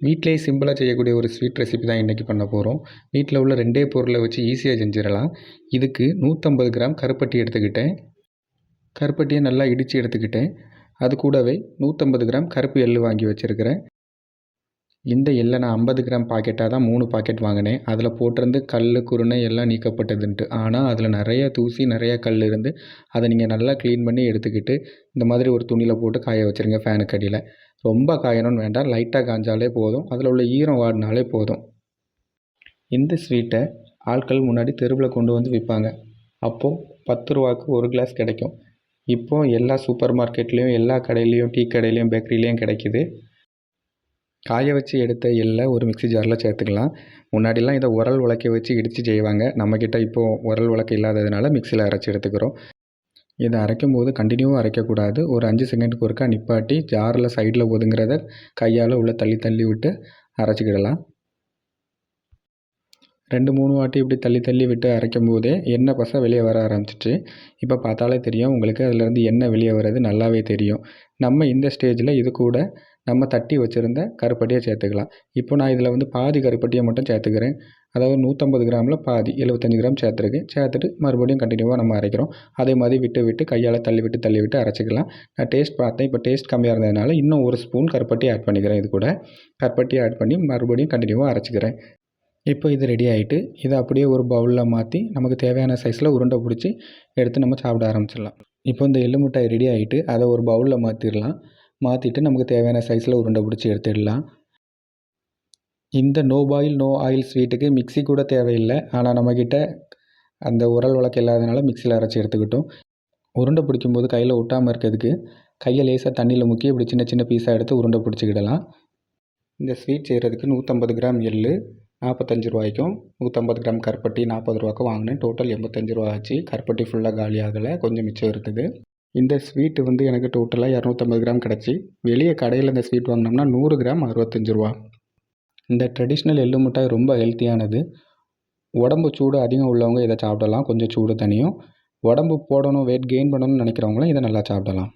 வீட்டிலேயே சிம்பிளாக செய்யக்கூடிய ஒரு ஸ்வீட் ரெசிபி தான் இன்றைக்கி பண்ண போகிறோம் வீட்டில் உள்ள ரெண்டே பொருளை வச்சு ஈஸியாக செஞ்சிடலாம். இதுக்கு நூற்றம்பது கிராம் கருப்பட்டி எடுத்துக்கிட்டேன். கருப்பட்டியை நல்லா இடித்து எடுத்துக்கிட்டேன். அது கூடவே நூற்றம்பது கிராம் கருப்பு எள்ளு வாங்கி வச்சுருக்கிறேன். இந்த எள்ளை நான் ஐம்பது கிராம் பாக்கெட்டாக தான் மூணு பாக்கெட் வாங்கினேன். அதில் போட்டிருந்து கல் குருணை எல்லாம் நீக்கப்பட்டதுன்ட்டு. ஆனால் அதில் நிறைய தூசி நிறைய கல் இருந்து அதை நீங்கள் நல்லா க்ளீன் பண்ணி எடுத்துக்கிட்டு இந்த மாதிரி ஒரு துணியில் போட்டு காய வச்சுருங்க ஃபேனுக்கு அடியில். ரொம்ப காயணும்னு வேண்டாம். லைட்டாக காய்ஞ்சாலே போதும். அதில் உள்ள ஈரம் வாடினாலே போதும். இந்த ஸ்வீட்டை ஆட்கள் முன்னாடி தெருவில் கொண்டு வந்து விற்பாங்க அப்போது பத்து ரூபாய்க்கு ஒரு கிளாஸ் கிடைக்கும். இப்போது எல்லா சூப்பர் மார்க்கெட்லேயும் எல்லா கடையிலையும் டீ கடையிலையும் பேக்கரிலேயும் கிடைக்கிது. காய வச்சு எடுத்த எள்ளை ஒரு மிக்ஸி ஜாரில் சேர்த்துக்கலாம். முன்னாடிலாம் இதை உரல் உலக்கை வச்சு இடித்து செய்வாங்க. நம்மக்கிட்ட இப்போது உரல் உலக்கை இல்லாததுனால மிக்ஸியில் அரைச்சி எடுத்துக்கிறோம். இதை அரைக்கும் போது கண்டினியூவாக அரைக்கக்கூடாது. ஒரு அஞ்சு செகண்டுக்கு ஒருக்கா நிப்பாட்டி ஜாரில் சைடில் ஒதுங்கிறத கையால் உள்ளே தள்ளி தள்ளி விட்டு அரைச்சிக்கிடலாம். ரெண்டு மூணு வாட்டி இப்படி தள்ளி தள்ளி விட்டு அரைக்கும் போதே எண்ணெய் பசை வெளியே வர ஆரம்பிச்சிச்சு. இப்போ பார்த்தாலே தெரியும். உங்களுக்கு அதுலேருந்து எண்ணெய் வெளியே வர்றது நல்லாவே தெரியும். நம்ம இந்த ஸ்டேஜில் இது கூட நம்ம தட்டி வச்சுருந்த கருப்பட்டியை சேர்த்துக்கலாம். இப்போ நான் இதில் வந்து பாதி கருப்பட்டியை மட்டும் சேர்த்துக்கிறேன். அதாவது நூற்றம்பது கிராமில் பாதி எழுபத்தஞ்சி கிராம் சேர்த்துருக்கேன் சேர்த்துட்டு மறுபடியும் கண்டினியூவாக நம்ம அரைக்கிறோம். அதே மாதிரி விட்டு விட்டு கையால் தள்ளி விட்டு தள்ளி விட்டு அரைச்சிக்கலாம். நான் டேஸ்ட் பார்த்தேன். இப்போ டேஸ்ட் கம்மியாக இருந்ததுனால இன்னும் ஒரு ஸ்பூன் கருப்பட்டி ஆட் பண்ணிக்கிறேன் இது கூட. கருப்பட்டி ஆட் பண்ணி மறுபடியும் கண்டினியூவாக அரைச்சிக்கிறேன். இப்போ இது ரெடி ஆகிட்டு இதை அப்படியே ஒரு பவுலில் மாற்றி நமக்கு தேவையான சைஸில் உருண்டை பிடிச்சி எடுத்து நம்ம சாப்பிட ஆரம்பிச்சிடலாம். இப்போ இந்த எள்ளு மிட்டாய் ரெடி ஆகிட்டு அதை ஒரு பவுலில் மாற்றிடலாம் மாற்றிட்டு நமக்கு தேவையான சைஸில் உருண்டை பிடிச்சி எடுத்துடலாம். இந்த நோ பாயில் நோ ஆயில் ஸ்வீட்டுக்கு மிக்சி கூட தேவையில்லை. ஆனால் நம்மக்கிட்ட அந்த உரல் வழக்கு இல்லாதனால மிக்சியில் அரைச்சி எடுத்துக்கிட்டோம். உருண்டை பிடிக்கும்போது கையில் ஒட்டாமல் இருக்கிறதுக்கு கையை லேசாக தண்ணியில் முக்கி இப்படி சின்ன சின்ன பீஸாக எடுத்து உருண்டை பிடிச்சிக்கிடலாம். இந்த ஸ்வீட் செய்கிறதுக்கு நூற்றம்பது கிராம் எள் நாற்பத்தஞ்சு ரூபாய்க்கும் நூற்றம்பது கிராம் கருப்பட்டி நாற்பது ரூபாய்க்கும் வாங்கினேன். டோட்டல் எண்பத்தஞ்சு ரூபா ஆச்சு. கருப்பட்டி ஃபுல்லாக காலி ஆகலை. கொஞ்சம் மிச்சம் இருக்குது. இந்த ஸ்வீட்டு வந்து எனக்கு டோட்டலாக இரநூத்தம்பது கிராம் கிடச்சி. வெளியே கடையில் இந்த ஸ்வீட் வாங்கினோம்னா நூறு கிராம் அறுபத்தஞ்சு ரூபா. இந்த ட்ரெடிஷ்னல் எள்ளு மிட்டாய் ரொம்ப ஹெல்த்தியானது உடம்பு சூடு அதிகம் உள்ளவங்க இதை சாப்பிடலாம். கொஞ்சம் சூடு தனியும். உடம்பு போடணும் வெயிட் கெயின் பண்ணணும்னு நினைக்கிறவங்களும் இதை நல்லா சாப்பிடலாம்.